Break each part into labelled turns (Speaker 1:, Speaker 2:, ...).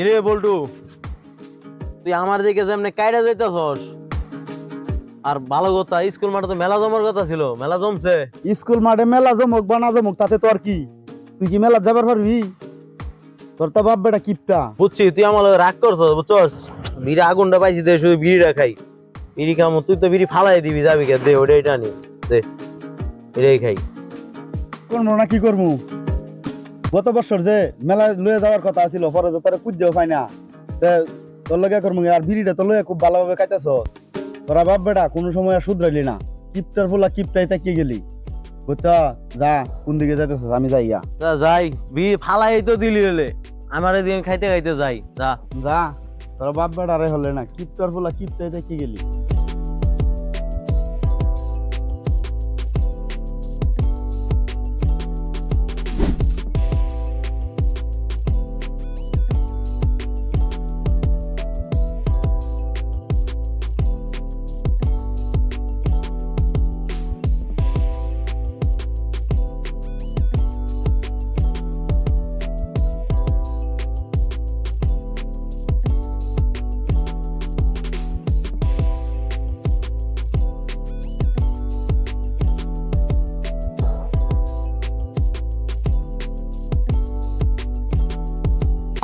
Speaker 1: কিরে বল্টু? তুই আমার দিকে যেমনি কাইরা যাইতেছস আর ভালো কথা স্কুল মাঠে তো মেলা জমার কথা ছিল মেলা জমছে।
Speaker 2: স্কুল মাঠে মেলা জমুক বা না জমুক তাতে তোর কি? তুই কি মেলা যাবার পারবি? তোর তো বাপ বেটা কিপটা।
Speaker 1: বুঝছি তুই আমার রাগ করছস বুঝছস? বিড়ি আগুনটা পাইছি দে শুধু বিড়িটা খাই। বিড়ি খামো তুই তো বিড়ি ফালাই দিবি যাবি কে? দে ওটাই টানি দে। এটাই খাই।
Speaker 2: করব না কি করব গত বছর যে মেলা লয়ে যাওয়ার কথা ছিল পরে তো তোরা পুজোও পাই না। তোর লগে করব আর বিড়িটা তো লয়ে খুব ভালোভাবে কাইতেছ তোরা বাপ বেটা কোনো সময় আর শুধরাইলি না। কিপটার ফুলা কিপটাই তাকিয়ে গেলি। বুঝছ? যা কোন দিকে যাইতেছ আমি যাইয়া
Speaker 1: যা যাই। বি ফালাই তো দিলি হলে। আমার এদিন খাইতে খাইতে যাই। যা।
Speaker 2: যা তোরা বাপ বেটা রে হলে না কিপটার ফুলা কিপটাই তাকিয়ে গেলি।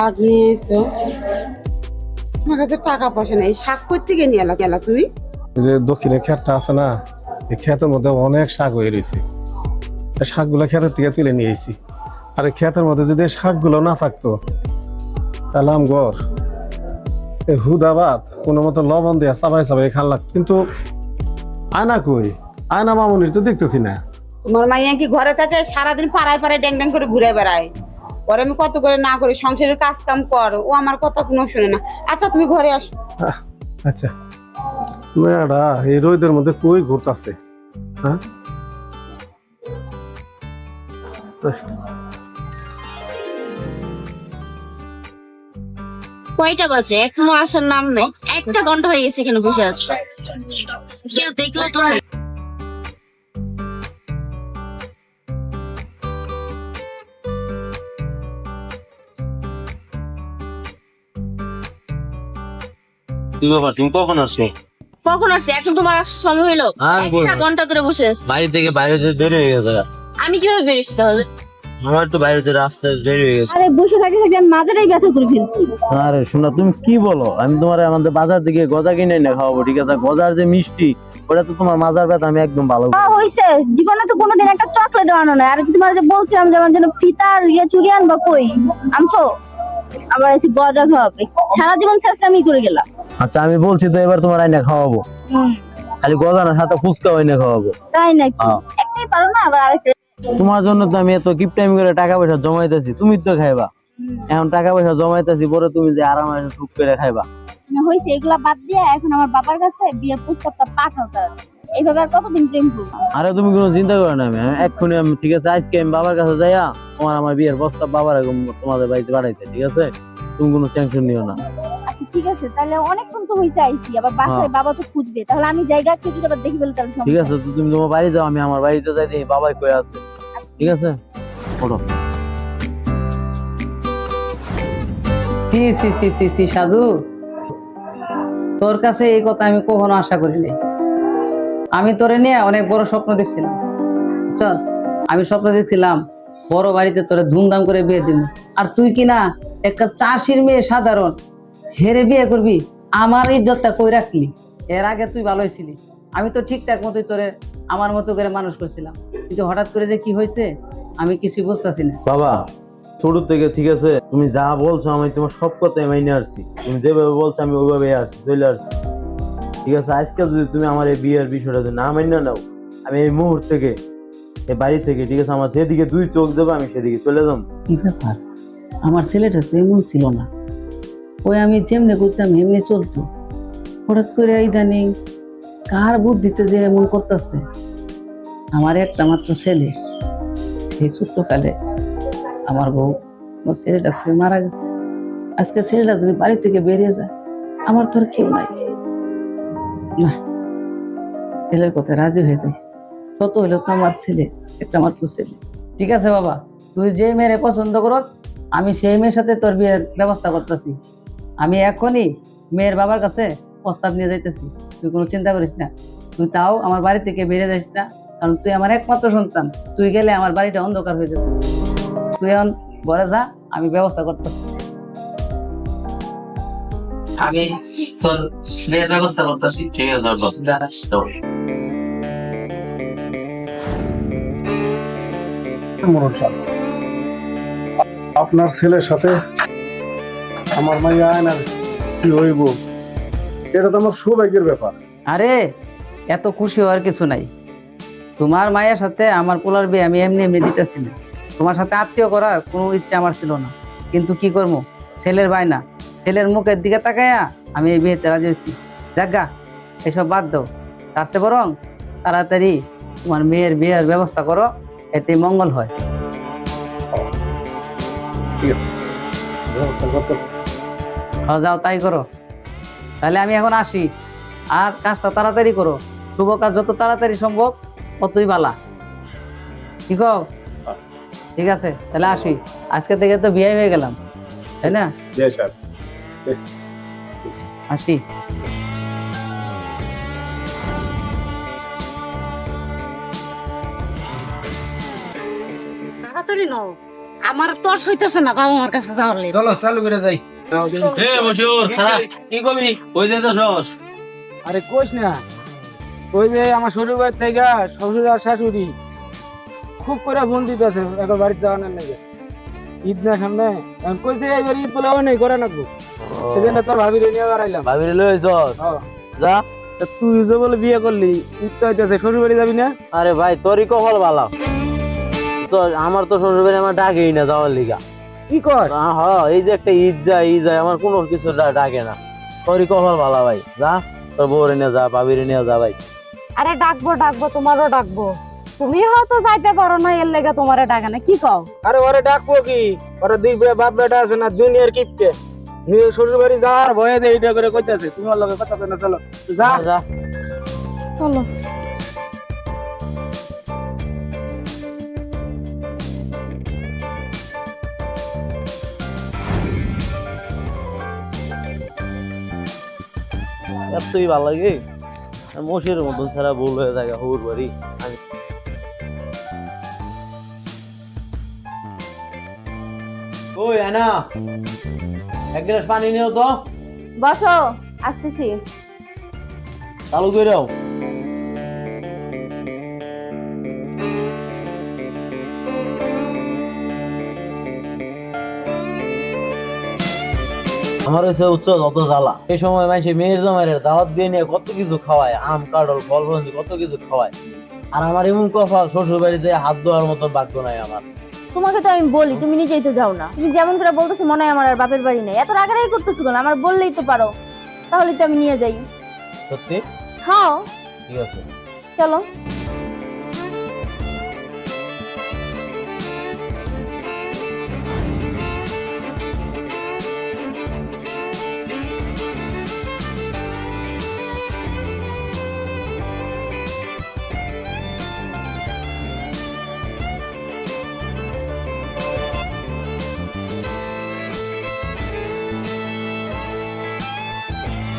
Speaker 3: শাক নিয়ে এসো আমার কাছে টাকা পয়সা নেই শাক করতে গিয়ে নিয়ে এলা গেলা তুমি?
Speaker 4: এই যে দক্ষিণে ক্ষেতটা আছে না এই ক্ষেতের মধ্যে অনেক শাক হয়ে রয়েছে। শাকগুলো ক্ষেতের থেকে তুলে নিয়ে এসেছি আর এই ক্ষেতের মধ্যে যদি শাকগুলো না থাকতো তাহলে আমগর এই হুদাবাদ কোনো মতো লবণ দিয়ে চাবাই চাবাই খান লাগতো। কিন্তু আয়না কই? আয়না মামুনির তো দেখতেছি না।
Speaker 3: তোমার মাইয়া কি ঘরে থাকে? সারাদিন পাড়ায় পাড়ায় ড্যাং ড্যাং করে ঘুরে বেড়ায়। পরে আমি কত করে না করি সংসারের কাজ কাম কর ও আমার কথা কোনো শোনে না। আচ্ছা তুমি ঘরে আসো।
Speaker 4: আচ্ছা। মেয়েরা এই রোদের মধ্যে কই ঘুরতাছে? হ্যাঁ?
Speaker 5: কয়টা বাজে? এখনও আসার নাম নেই। একটা ঘণ্টা হয়ে গেছে এখানে বসে আছে। কেউ দেখল তো
Speaker 1: তুই বাবা তুমি কখন আসছো
Speaker 5: কখন আসছে? এখন তোমার আসার সময় হলো।
Speaker 1: আর
Speaker 5: একটা। ঘণ্টা ধরে বসে আছে।
Speaker 1: বাড়ি থেকে বাইরে যেতে দেরি হয়ে গেছে।
Speaker 5: আমি কীভাবে বেরিয়েছি তাহলে?
Speaker 1: আমার তো বাইরে যেতে রাস্তায় দেরি হয়ে গেছে।
Speaker 5: আরে বসে থাকতে থাকতে আমি মাজাটাই ব্যথা করে ফেলছি।
Speaker 1: আরে শোনা তুমি কি বলো? আমি তোমার আমাদের বাজার থেকে গজা কিনে না খাওয়াবো ঠিক আছে? গজার যে মিষ্টি ওটা তো তোমার মাজার ব্যথা আমি একদম ভালো
Speaker 6: হইছে। জীবনে তো কোনোদিন একটা চকলেট আনো না আর তোমার যে বলছিলাম যে আমার জন্য ফিতার ইয়ে চুরি আনবা কই? আনছো? আবার এসে গজা খাওয়াবে সারা জীবন চেষ্টা আমি করে গেলাম।
Speaker 1: আচ্ছা আমি বলছি তো এবার তোমার আইনা খাওয়াবো। খালি গজা না সাথে ফুচকা আইনা খাওয়াবো।
Speaker 6: তাই নাকি?
Speaker 1: হ্যাঁ।
Speaker 6: একটাই পারো না আবার আরেকটা।
Speaker 1: তোমার জন্য তো আমি এত কিপ টাইম করে টাকা পয়সা জমাইতেছি তুমি তো খাইবা। এখন টাকা পয়সা জমাইতেছি পরে তুমি যে আরামে টুক করে খাইবা।
Speaker 6: হয়েছে এগুলা বাদ দিয়ে এখন আমার বাবার কাছে বিয়ের প্রস্তাবটা পাঠাও তার। এইভাবে আর কতদিন প্রেম করব?
Speaker 1: আরে তুমি কোনো চিন্তা করো না আমি এক্ষুনি আমি ঠিক আছে আজকে আমি বাবার কাছে যাইয়া তোমার আমার বিয়ের প্রস্তাব বাবার তোমাদের বাড়িতে ঠিক আছে? তুমি কোনো টেনশন নিও না।
Speaker 6: আচ্ছা ঠিক আছে তাহলে অনেকক্ষণ তো হয়েছে আইসি আবার বাসায়
Speaker 1: হ্যাঁ।
Speaker 6: বাবা তো খুঁজবে তাহলে আমি জায়গা থেকে আবার দেখি বলে তাহলে
Speaker 1: ঠিক আছে তো তুমি তোমার বাড়ি যাও আমি আমার বাড়িতে যাই দেখি বাবাই কই আছে।
Speaker 6: আচ্ছা,
Speaker 1: ঠিক আছে? ওঠো।
Speaker 7: সি সি সি সি সাধু তোর কাছে এই কথা আমি কখনো আশা করিনি। আমি তোরে নিয়ে অনেক বড় স্বপ্ন দেখছিলাম। চল, আমি স্বপ্ন দেখছিলাম বড় বাড়িতে তোরে ধুমধাম করে বিয়ে দিব। আর তুই কি না একটা চাষির মেয়ে সাধারণ, হেরে বিয়ে করবি, আমার ইজ্জতটা কই রাখলি? এর আগে তুই ভালোই ছিলি। আমি তো ঠিকঠাক মতোই তোরে আমার মতো করে মানুষ করছিলাম। কিন্তু হঠাৎ করে যে কি হয়েছে, আমি কিছু বুঝতেছি না।
Speaker 1: বাবা ছোট থেকে ঠিক আছে, তুমি যা বলছো আমি তোমার সব কথাই মাইনে আসছি তুমি যেভাবে বলছো আমি ওইভাবে আসছি চলে আসছি। ঠিক আছে, আজকে যদি তুমি আমার এই বিয়ের বিষয়টা যদি না মাইনে নাও, আমি এই মুহূর্ত থেকে, এই বাড়ি থেকে, ঠিক আছে, আমার যেদিকে দুই চোখ দেবো, আমি সেদিকে চলে যাব।
Speaker 7: কি ব্যাপার? আমার ছেলেটা তো এমন ছিল না। ওই আমি যেমনি করতাম, এমনি চলতো। হঠাৎ করে ইদানিং কার বুদ্ধিতে যে এমন করতেছে? আমার একটা মাত্র ছেলে। সেই ছোট্টকালে আমার বউ আমার ছেলেটা মারা গেছে। আজকে ছেলেটা যদি বাড়ি থেকে বেরিয়ে যায়, আমার তোর কেউ নাই। ছেলের কথা রাজি হয়ে যায়। কত হইল তো আমার ছেলে, একটা মাত্র ছেলে। ঠিক আছে বাবা, তুই যে মেয়েরে পছন্দ করত আমি সেই মেয়ের সাথে তোর বিয়ের ব্যবস্থা করতেছি। আমি এখনই মেয়ের বাবার কাছে প্রস্তাব নিয়ে যাইতেছি। তুই কোনো চিন্তা করিস না। তুই তাও আমার বাড়ি থেকে বেরিয়ে যাইস না, কারণ তুই আমার একমাত্র সন্তান। তুই গেলে আমার বাড়িটা অন্ধকার হয়ে যাবে। তুই এখন ঘরে যা, আমি ব্যবস্থা করতেছি। আমি তোর বিয়ের ব্যবস্থা করতেছি।
Speaker 1: ঠিক আছে
Speaker 4: আপনার ছেলের সাথে আমার মাইয়া আয়নার কি হইব? এটা তো আমার সৌভাগ্যের ব্যাপার।
Speaker 7: আরে এত খুশি হওয়ার কিছু নাই। তোমার মায়ের সাথে আমার পোলার বিয়ে আমি এমনি এমনি দিতেছি তোমার সাথে আত্মীয় করার কোনো ইচ্ছে আমার ছিল না। কিন্তু কি করব? ছেলের বায়না ছেলের মুখের দিকে তাকায়া আমি এই বিয়েতে রাজি হয়েছি। জাগা এসব বাদ দাও। তার চেয়ে বরং তাড়াতাড়ি তোমার মেয়ের বিয়ের ব্যবস্থা করো এতে মঙ্গল হয়।
Speaker 4: ঠিক আছে।
Speaker 7: হ্যাঁ, যাও তাই করো। তাহলে আমি এখন আসি। আর কাজটা তাড়াতাড়ি করো। শুভ কাজ যত তাড়াতাড়ি সম্ভব ততই বালা। ঠিক ঠিক আছে তাহলে আসি। আজকে থেকে তো বিয়ে হয়ে গেলাম তাই না? আসি।
Speaker 5: তাড়াতাড়ি নাও। আমার তর সইতেছে না বাবা আমার কাছে যাওয়ার লেগে
Speaker 8: চলো চালু করে যাই।
Speaker 1: এ বসির কি কবি? কই যেতে সস
Speaker 8: আরে কোষ না ওই যে আমার শ্বশুর বাড়ি থেকে শ্বশুর আর শাশুড়ি খুব করে ফোন দিতেছে একবার বাড়িতে যাওয়ানোর লেগে। ঈদ না সামনে এখন কইছে এবার ঈদ বলে নেই করে নাকবো। সেজন্য তোর ভাবি নিয়ে বেড়াইলাম
Speaker 1: ভাবিরে লই। যা।
Speaker 8: তুই যে বলে বিয়ে করলি ঈদ হইতেছে শ্বশুর বাড়ি যাবি না?
Speaker 1: আরে ভাই তোরই কপাল ভালো। তো আমার তো শ্বশুর বাড়ি আমার ডাকেই না যাওয়ার লিগা।
Speaker 8: কি কর?
Speaker 1: হ্যাঁ এই যে একটা ঈদ যায় ঈদ যায় আমার কোনো কিছু ডাকে না। তোরই কপাল ভালো ভাই। যা তোর বউরে নিয়ে যা ভাবিরে নিয়ে যা ভাই।
Speaker 6: আরে ডাকবো ডাকবো তোমারও ডাকবো। তুমি হয়তো যাইতে পারো না এর লেগে তোমারে ডাকে না। কি কও?
Speaker 8: আরে ওরে ডাকবো কি? ওরে দুই বে- বাপ বেটা আছে না দুনিয়ার কিপকে শ্বশুর বাড়ি যাওয়ার ভয়ে দিয়ে এইটা করে কইতাছে। তুমি ওর লগে কথা কই না চলো। যা।
Speaker 1: যা।
Speaker 6: চলো।
Speaker 1: এতই ভালো লাগে। মশির মতন ছাড়া ভুল হয়ে যায় হুর বাড়ি। আমি ওই আনা এক গ্লাস পানি নিও তো।
Speaker 6: বসো আসতেছি।
Speaker 1: চালু করে দাও। আমার হয়েছে উচ্চ যত জ্বালা। এই সময় মানুষে মেয়ের জমায়ের দাওয়াত দিয়ে নিয়ে কত কিছু খাওয়ায় আম কাঠল ফল কত কিছু খাওয়ায়। আর আমার এমন কফা শ্বশুর বাড়িতে হাত ধোয়ার মতো ভাগ্য নাই আমার।
Speaker 6: তোমাকে তো আমি বলি তুমি নিজেই তো যাও না। তুমি যেমন করে বলতেছো মনে হয় আমার আর বাপের বাড়ি নেই। এত রাগারাগি করতেছো কেন? আমার বললেই তো পারো। তাহলে তো আমি নিয়ে যাই।
Speaker 1: সত্যি?
Speaker 6: হ্যাঁ।
Speaker 1: ঠিক আছে।
Speaker 6: চলো।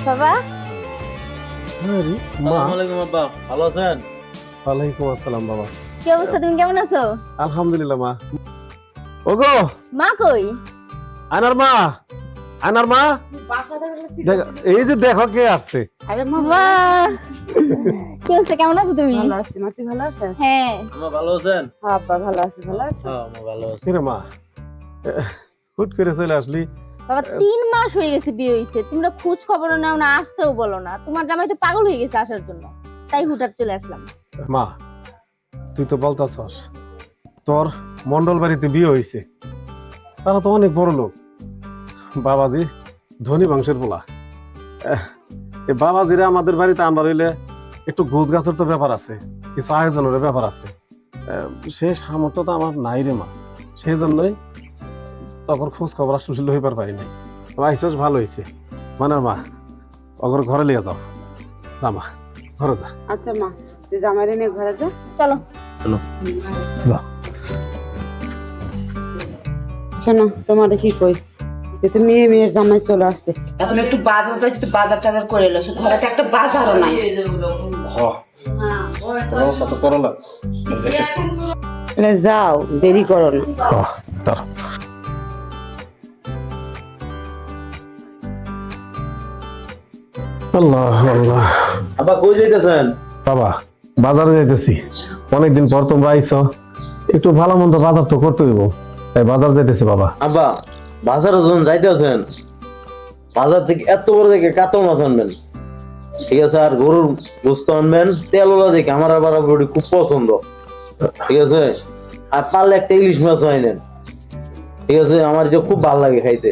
Speaker 6: বাবা।
Speaker 4: হ্যাঁ মা।
Speaker 1: আসসালামু আলাইকুম আব্বা ভালো আছেন?
Speaker 4: ওয়ালাইকুম আসসালাম বাবা।
Speaker 6: কি অবস্থা তুমি কেমন আছো?
Speaker 4: আলহামদুলিল্লাহ মা। ওগো!
Speaker 6: মা কই?
Speaker 4: আনার মা আনার মা। এই যে দেখো কে আসছে।
Speaker 3: আরে মা
Speaker 6: মা কি অবস্থা কেমন আছো তুমি?
Speaker 3: ভালো আছি মা তুই ভালো আছিস
Speaker 6: হ্যাঁ।
Speaker 1: আমার ভালো আছেন?
Speaker 3: হ্যাঁ আব্বা ভালো আছি ভালো আছি?
Speaker 1: হ্যাঁ আমার ভালো আছি।
Speaker 4: কিরে মা হুট করে চলে আসলি।
Speaker 6: বাবা তিন মাস হয়ে গেছে বিয়ে হয়েছে তোমরা খোঁজ খবর নাও না আসতেও বলো না। তোমার জামাই তো পাগল হয়ে গেছে আসার জন্য। তাই হুটার চলে আসলাম।
Speaker 4: মা তুই তো বলতাছস তোর মন্ডল বাড়িতে বিয়ে হয়েছে তারা তো অনেক বড় লোক। বাবাজি ধনী বংশের পোলা। বাবাজিরা আমাদের বাড়িতে আনবার হইলে একটু গোছ গাছের তো ব্যাপার আছে কিছু আয়োজনের ব্যাপার আছে। সে সামর্থ্য তো আমার নাই রে মা। সেই জন্যই তখন খোঁজ খবর আসলে হইবার পারি নাই। আইসস ভালো হয়েছে মানে মা অগর ঘরে লিয়ে যাও। না মা ঘরে যা।
Speaker 3: আচ্ছা মা তুই জামাই নিয়ে ঘরে যা।
Speaker 6: চলো। চলো। যা।
Speaker 3: শোনো তোমার কি কই? যে তুমি মেয়ে মেয়ের জামাই চলে আসছে। এখন একটু বাজার যাই কিছু বাজার টাজার করে এলো। সে ঘরে তো একটা বাজারও নাই।
Speaker 4: ব্যবস্থা তো করা লাগবে
Speaker 3: যাও দেরি করো না।
Speaker 4: আল্লাহ আল্লাহ।
Speaker 1: আব্বা কই যাইতেছেন?
Speaker 4: বাবা বাজারে যাইতেছি। অনেকদিন পর তোমরা আইছো। একটু ভালো মন্দ বাজার তো করতে হইব। তাই বাজার যাইতেছি বাবা।
Speaker 1: আব্বা বাজারে যখন যাইতেছেন বাজার থেকে এত বড় দেখে কাতল মাছ আনবেন। ঠিক আছে আর গরুর গোস্ত আনবেন। তেলওলা দেখে আমার আবার ওটি খুব পছন্দ। ঠিক আছে? আর পারলে একটা ইলিশ মাছ আনেন। ঠিক আছে? আমার যে খুব ভালো লাগে খাইতে।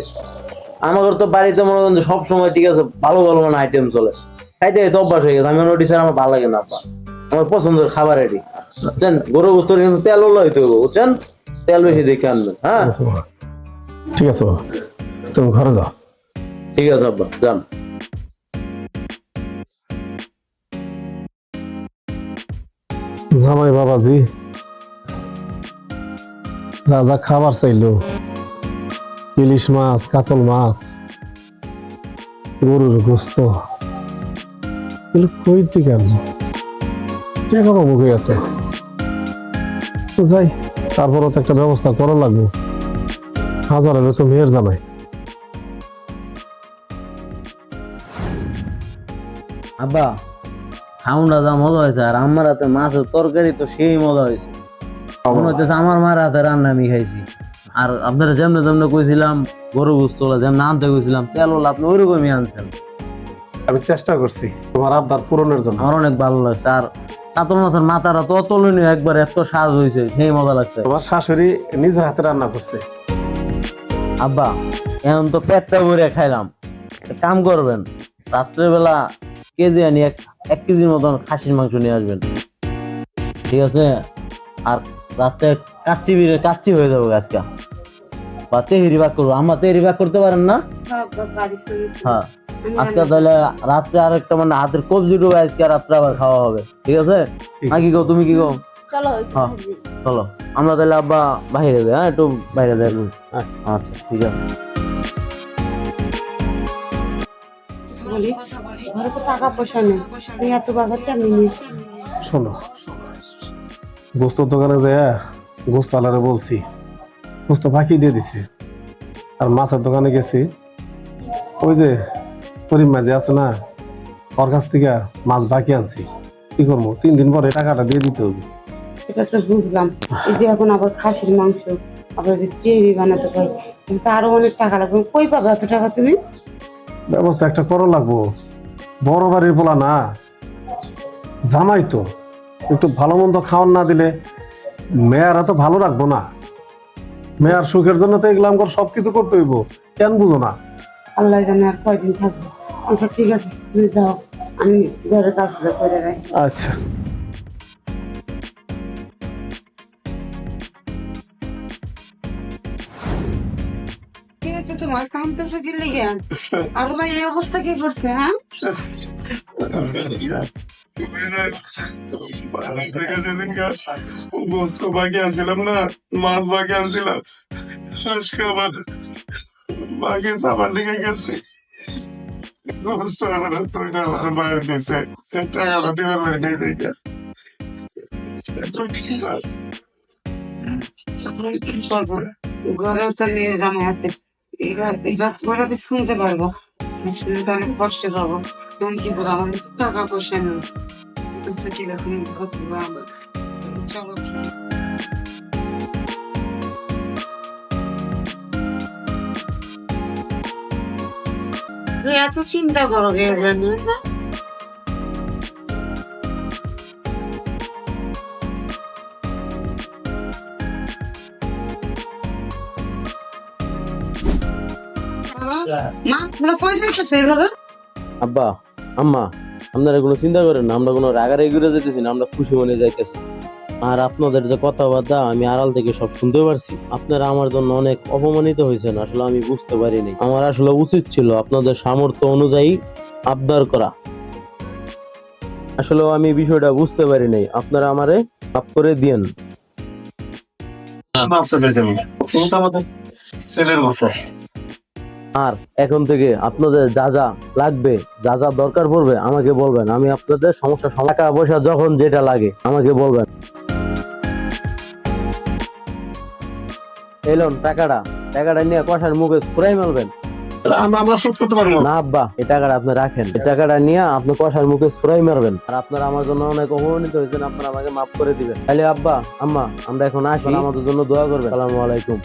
Speaker 1: আমাদের তো বাড়িতে মনে করেন সব সময় ঠিক আছে ভালো ভালো মানে আইটেম চলে। খাইতে খাইতে অভ্যাস হয়ে গেছে। আমি ওটি স্যার আমার ভালো লাগে না আব্বা। আমার পছন্দের খাবার এটি। বুঝছেন? গরু গোস্ত কিন্তু তেল ওলা হইতে হবে বুঝছেন? তেল বেশি দেখে আনবেন হ্যাঁ?
Speaker 4: ঠিক আছে ঠিক আছে বাবা। তুমি ঘরে যাও।
Speaker 1: ঠিক আছে আব্বা। যান।
Speaker 4: জামাই বাবাজি যা যা খাবার চাইলো। ইলিশ মাছ, কাতল মাছ, গরুর গোস্ত। এত? যাই তো একটা ব্যবস্থা করা লাগবে। হাজার হলে তো মেয়ের
Speaker 1: আব্বা খাউনটা যা মজা হয়েছে, আর আমার হাতে মাছের তরকারি তো সেই মজা হয়েছে। মনে হইতেছে আমার মার হাতে রান্না আমি খাইছি। আর আপনারা যেমনে যেমনে কইছিলাম গরু গুস্তলা যেমন আনতে কইছিলাম তেল হলো আপনি ওইরকমই আনছেন।
Speaker 4: আমি চেষ্টা করছি তোমার আব্বার পূরণের জন্য।
Speaker 1: আমার অনেক ভালো লাগছে। আর কাতল মাছের মাথাটা তো অতুলনীয় একবার এত স্বাদ হয়েছে সেই মজা লাগছে।
Speaker 4: তোমার শাশুড়ি নিজের হাতে রান্না করছে।
Speaker 1: আব্বা এখন তো পেটটা ভরে খাইলাম। কাম করবেন রাত্রেবেলা কেজি আনি এক এক কেজির মতন খাসির মাংস নিয়ে আসবেন। ঠিক আছে? আর রাতে কাচ্চি বিরে কাচ্চি হয়ে যাব আজকে। বা তেহরি বাক করব। আমার তেহরি বাক করতে পারেন না? হ্যাঁ। আজকে তাহলে রাত্রে আর একটা মানে হাতের কবজি ডুবে আজকে রাত্রে আবার খাওয়া হবে। ঠিক আছে? না কি গো তুমি কি গো? হ্যাঁ চলো। আমরা তাহলে আব্বা বাইরে যাই হ্যাঁ একটু বাইরে যাই। আচ্ছা। ঠিক আছে।
Speaker 3: বলি ঘরে তো টাকা পয়সা নেই। তুমি এত বাজার কেমনি
Speaker 4: শোনো। গোস্তর দোকানে যায় গোস্ত আলারে বলছি। গোস্ত বাকি দিয়ে দিছে। আর মাছের দোকানে গেছি। ওই যে করিম মাঝে আছে না ওর কাছ থেকে মাছ বাকি আনছি। কি করব? তিন দিন পরে টাকাটা দিয়ে দিতে হবে।
Speaker 3: এটা তো বুঝলাম। এই যে এখন আবার খাসির মাংস আবার চিংড়ি বানাতে পারি কিন্তু আরও অনেক টাকা লাগবে। কই পাবে এত টাকা তুমি?
Speaker 4: ব্যবস্থা একটা করো লাগবো। বড় বাড়ির বলা না। জামাই তো। একটু ভালো মন্দ খাওয়ান না দিলে মেয়ারা তো ভালো রাখব না। মেয়ার সুখের জন্য তো এগুলো আমার সবকিছু করতে হইব। কেন বুঝো না?
Speaker 3: আল্লাহ জানে আর কয়দিন থাকব। আচ্ছা ঠিক আছে তুমি যাও। আমি ঘরের কাজগুলো করে রাখি
Speaker 4: আচ্ছা।
Speaker 3: কি হচ্ছে তোমার? কাম তো কি লেগে? আর তোমার এই অবস্থা কি করছে হ্যাঁ?
Speaker 9: গোস্ত বাকি আনছিলাম না মাছ বাকি আনছিলাম বাকি গেছে গোস্ত আমার তুই আমার মায়ের দিছে নাই দেখে
Speaker 3: ঘরে তো নিয়ে শুনতে পারব শুনতে অনেক কষ্ট পাবো তুমি কি করো আমার টাকা পয়সা নেই আচ্ছা ঠিক আছে তুমি ঘর দিবা আমার। চলো তুই এত চিন্তা করো গে না মা তোমরা কই যাইতেছো এভাবে
Speaker 1: আব্বা আম্মা আপনারা কোনো চিন্তা করেন না, আমরা কোনো রাগারাগি ঘুরে যেতেছি না, আমরা খুশি মনে যাইতেছি। আর আপনাদের যে কথাবার্তা আমি আড়াল থেকে সব শুনতে পারছি, আপনারা আমার জন্য অনেক অপমানিত হয়েছেন, আসলে আমি বুঝতে পারিনি। আমার আসলে উচিত ছিল আপনাদের সামর্থ্য অনুযায়ী আবদার করা। আসলে আমি বিষয়টা বুঝতে পারি নাই, আপনারা আমারে মাফ করে দিয়েন।
Speaker 9: ছেলের বসে
Speaker 1: আর এখন থেকে আপনাদের যা যা লাগবে যা যা দরকার পড়বে আমাকে বলবেন। আমি আপনাদের সমস্যা টাকা পয়সা যখন যেটা লাগে আমাকে বলবেন। এলন টাকাটা টাকাটা নিয়ে কষার মুখে পুরাই মারবেন।
Speaker 9: আমরা আমরা শোধ করতে পারব
Speaker 1: না। আব্বা এই টাকাটা আপনি রাখেন। এই টাকাটা নিয়ে আপনি কষার মুখে সুরাই মারবেন। আর আপনারা আমার জন্য অনেক অপমানিত হয়েছেন আপনারা আমাকে মাফ করে দিবেন। তাহলে আব্বা আম্মা আমরা এখন আসি। আমাদের জন্য দোয়া করবেন। আসসালামু আলাইকুম।